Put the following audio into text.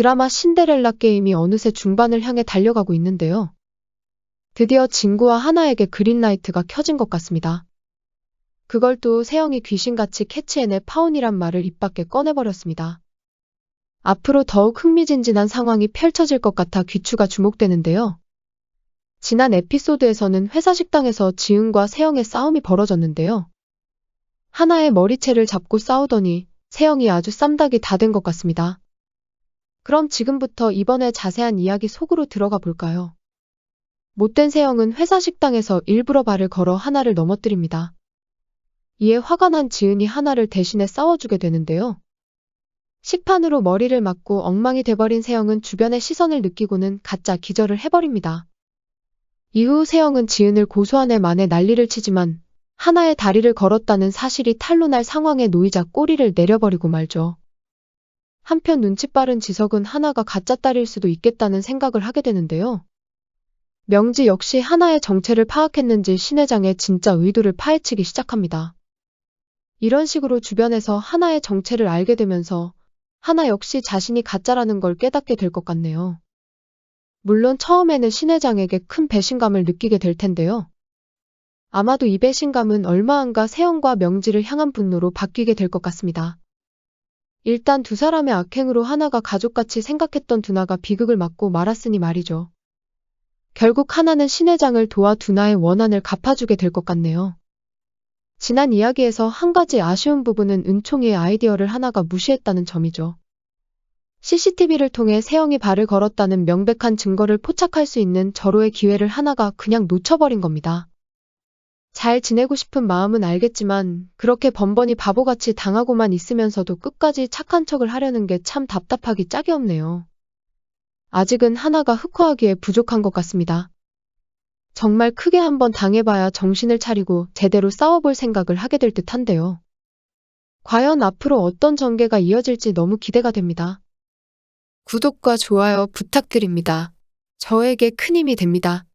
드라마 신데렐라 게임이 어느새 중반을 향해 달려가고 있는데요. 드디어 진구와 하나에게 그린라이트가 켜진 것 같습니다. 그걸 또 세영이 귀신같이 캐치해내 파운이란 말을 입 밖에 꺼내버렸습니다. 앞으로 더욱 흥미진진한 상황이 펼쳐질 것 같아 귀추가 주목되는데요. 지난 에피소드에서는 회사 식당에서 지은과 세영의 싸움이 벌어졌는데요. 하나의 머리채를 잡고 싸우더니 세영이 아주 쌈닭이 다 된 것 같습니다. 그럼 지금부터 이번에 자세한 이야기 속으로 들어가 볼까요? 못된 세영은 회사 식당에서 일부러 발을 걸어 하나를 넘어뜨립니다. 이에 화가 난 지은이 하나를 대신해 싸워주게 되는데요. 식판으로 머리를 맞고 엉망이 돼버린 세영은 주변의 시선을 느끼고는 가짜 기절을 해버립니다. 이후 세영은 지은을 고소한 애 만에 난리를 치지만 하나의 다리를 걸었다는 사실이 탄로날 상황에 놓이자 꼬리를 내려버리고 말죠. 한편 눈치 빠른 지석은 하나가 가짜 딸일 수도 있겠다는 생각을 하게 되는데요. 명지 역시 하나의 정체를 파악했는지 신회장의 진짜 의도를 파헤치기 시작합니다. 이런 식으로 주변에서 하나의 정체를 알게 되면서 하나 역시 자신이 가짜라는 걸 깨닫게 될 것 같네요. 물론 처음에는 신회장에게 큰 배신감을 느끼게 될 텐데요. 아마도 이 배신감은 얼마 안가 세영과 명지를 향한 분노로 바뀌게 될 것 같습니다. 일단 두 사람의 악행으로 하나가 가족같이 생각했던 두나가 비극을 맞고 말았으니 말이죠. 결국 하나는 신회장을 도와 두나의 원한을 갚아주게 될 것 같네요. 지난 이야기에서 한 가지 아쉬운 부분은 은총이의 아이디어를 하나가 무시했다는 점이죠. CCTV를 통해 세영이 발을 걸었다는 명백한 증거를 포착할 수 있는 절호의 기회를 하나가 그냥 놓쳐버린 겁니다. 잘 지내고 싶은 마음은 알겠지만 그렇게 번번이 바보같이 당하고만 있으면서도 끝까지 착한 척을 하려는 게 참 답답하기 짝이 없네요. 아직은 하나가 흑화하기에 부족한 것 같습니다. 정말 크게 한번 당해봐야 정신을 차리고 제대로 싸워볼 생각을 하게 될 듯한데요. 과연 앞으로 어떤 전개가 이어질지 너무 기대가 됩니다. 구독과 좋아요 부탁드립니다. 저에게 큰 힘이 됩니다.